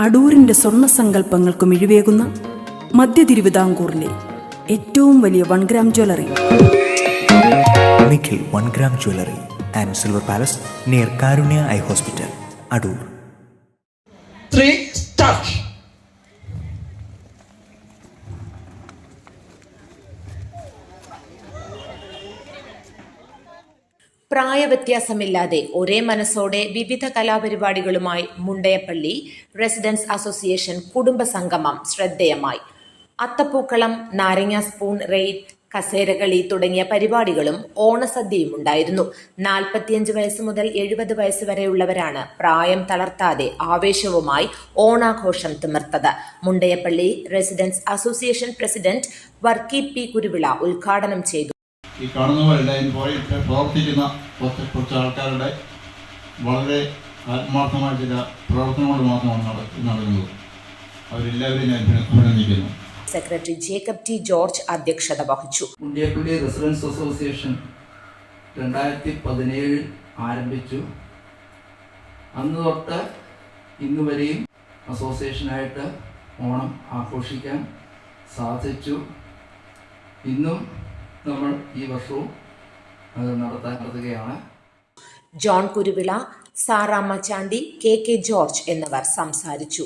അടൂരിന്റെ സ്വർണ സങ്കല്പങ്ങൾക്ക് മിഴിവേകുന്ന മധ്യ തിരുവിതാംകൂറിലെ ഏറ്റവും വലിയ one gram jewellery Nikhil one gram jewellery and silver palace near Karunya eye hospital Adoor three, start. പ്രായവ്യത്യാസമില്ലാതെ ഒരേ മനസ്സോടെ വിവിധ കലാപരിപാടികളുമായി മുണ്ടയപ്പള്ളി റെസിഡൻസ് അസോസിയേഷൻ കുടുംബ സംഗമം ശ്രദ്ധേയമായി. അത്തപ്പൂക്കളം നാരങ്ങ സ്പൂൺ റെയ്ഡ് കസേരകളി തുടങ്ങിയ പരിപാടികളും ഓണസദ്യയും ഉണ്ടായിരുന്നു നാൽപ്പത്തിയഞ്ച് വയസ്സ് മുതൽ എഴുപത് വയസ്സ് വരെയുള്ളവരാണ് പ്രായം തളർത്താതെ ആവേശവുമായി ഓണാഘോഷം തിമിർത്തത്. Mundayappally residents association president Varkey P Kuruvila ഉദ്ഘാടനം ചെയ്തു. ഈ കാണുന്ന പോലെ അതിന് പുറകിൽ പ്രവർത്തിക്കുന്ന കുറച്ച് കുറച്ച് ആൾക്കാരുടെ വളരെ ആത്മാർത്ഥമായ ചില പ്രവർത്തനങ്ങൾ മാത്രമാണ് നട- നടക്കുന്നത്. അവരെല്ലാവരെയും ഞാൻ അഭിന- അഭിനന്ദിക്കുന്നു. സെക്രട്ടറി ജേക്കബ് ടി ജോർജ് അധ്യക്ഷത വഹിച്ചു. മുണ്ടിയപ്പള്ളി റെസിഡൻസ് അസോസിയേഷൻ രണ്ടായിരത്തി പതിനേഴിൽ ആരംഭിച്ചു. അന്ന് തൊട്ട് ഇന്ന് വരെയും അസോസിയേഷനായിട്ട് ഓണം ആഘോഷിക്കാൻ സാധിച്ചു. ഇന്നും നമ്മൾ ഈ വർഷവും അത് നടത്താൻ John Kuruvila Saramma Chandy K K George എന്നിവർ സംസാരിച്ചു.